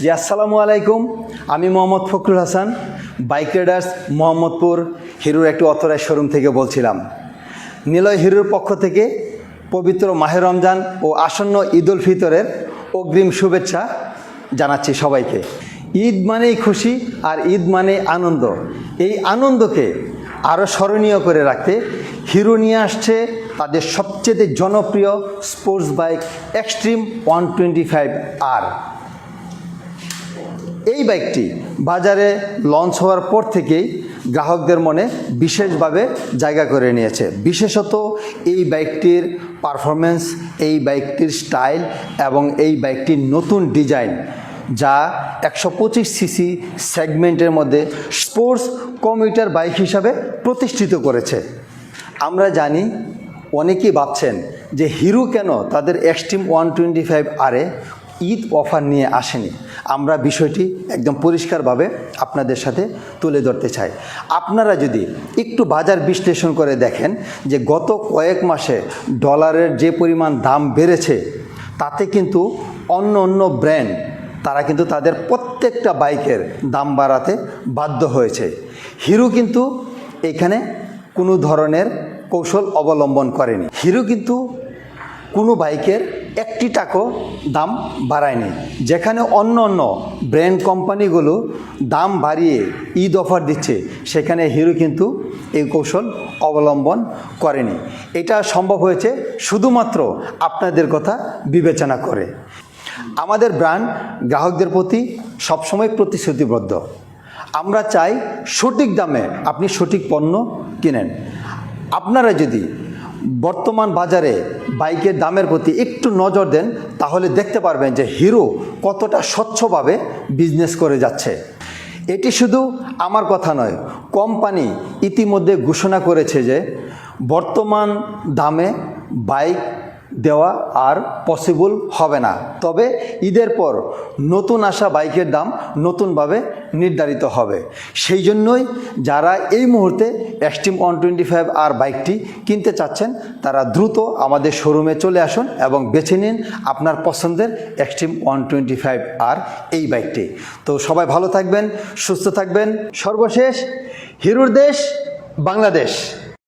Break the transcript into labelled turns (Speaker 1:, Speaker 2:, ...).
Speaker 1: জি, আসসালামু আলাইকুম। আমি মোহাম্মদ ফখরুল হাসান বাইক রাইডার্স মোহাম্মদপুর হিরোর একটি অথরাইজ শোরুম থেকে বলছিলাম। নিলয় হিরোর পক্ষ থেকে পবিত্র মাহে রমজান ও আসন্ন ঈদ উল ফিতরের অগ্রিম শুভেচ্ছা জানাচ্ছি সবাইকে। ঈদ মানেই খুশি আর ঈদ মানে আনন্দ। এই আনন্দকে আরও স্মরণীয় করে রাখতে হিরো নিয়ে আসছে তাদের সবচেয়ে জনপ্রিয় sports bike Xtreme one twenty five R. এই বাইকটি বাজারে লঞ্চ হওয়ার পর থেকেই গ্রাহকদের মনে বিশেষভাবে জায়গা করে নিয়েছে। বিশেষত এই বাইকটির পারফরমেন্স এই বাইকটির স্টাইল এবং এই বাইকটির নতুন ডিজাইন যা একশো পঁচিশ সিসি সেগমেন্টের মধ্যে স্পোর্টস কমিউটার বাইক হিসাবে প্রতিষ্ঠিত করেছে। আমরা জানি, অনেকেই ভাবছেন যে হিরো কেন তাদের এক্সট্রিম ওয়ান টোয়েন্টি ফাইভ আরে ঈদ অফার নিয়ে আসেনি। আমরা বিষয়টি একদম পরিষ্কারভাবে আপনাদের সাথে তুলে ধরতে চাই। আপনারা যদি একটু বাজার বিশ্লেষণ করে দেখেন যে গত কয়েক মাসে ডলারের যে পরিমাণ দাম বেড়েছে, তাতে কিন্তু অন্য অন্য ব্র্যান্ড, তারা কিন্তু তাদের প্রত্যেকটা বাইকের দাম বাড়াতে বাধ্য হয়েছে। হিরো কিন্তু এখানে কোনো ধরনের কৌশল অবলম্বন করেনি। হিরো কিন্তু কোনো বাইকের একটি টাকাও দাম বাড়ায়নি। যেখানে অন্য অন্য ব্র্যান্ড কোম্পানিগুলো দাম বাড়িয়ে ঈদ অফার দিচ্ছে, সেখানে হিরো কিন্তু এই কৌশল অবলম্বন করেনি। এটা সম্ভব হয়েছে শুধুমাত্র আপনাদের কথা বিবেচনা করে। আমাদের ব্র্যান্ড গ্রাহকদের প্রতি সবসময় প্রতিশ্রুতিবদ্ধ। আমরা চাই সঠিক দামে আপনি সঠিক পণ্য কিনেন। আপনারা যদি বর্তমান বাজারে বাইকের দামের প্রতি একটু নজর দেন, তাহলে দেখতে পারবেন যে হিরো কতটা স্বচ্ছভাবে বিজনেস করে যাচ্ছে। এটি শুধু আমার কথা নয়, কোম্পানি ইতিমধ্যে ঘোষণা করেছে যে বর্তমান দামে বাইক দেওয়া আর পসিবল হবে না। তবে ঈদের পর নতুন আসা বাইকের দাম নতুনভাবে নির্ধারিত হবে। সেই জন্যই যারা এই মুহূর্তে Xtreme one twenty five R বাইকটি কিনতে চাচ্ছেন, তারা দ্রুত আমাদের শোরুমে চলে আসুন এবং বেছে নিন আপনার পছন্দের Xtreme one twenty five R এই বাইকটি। তো সবাই ভালো থাকবেন, সুস্থ থাকবেন। সর্বশেষ হিরোর দেশ, বাংলাদেশ।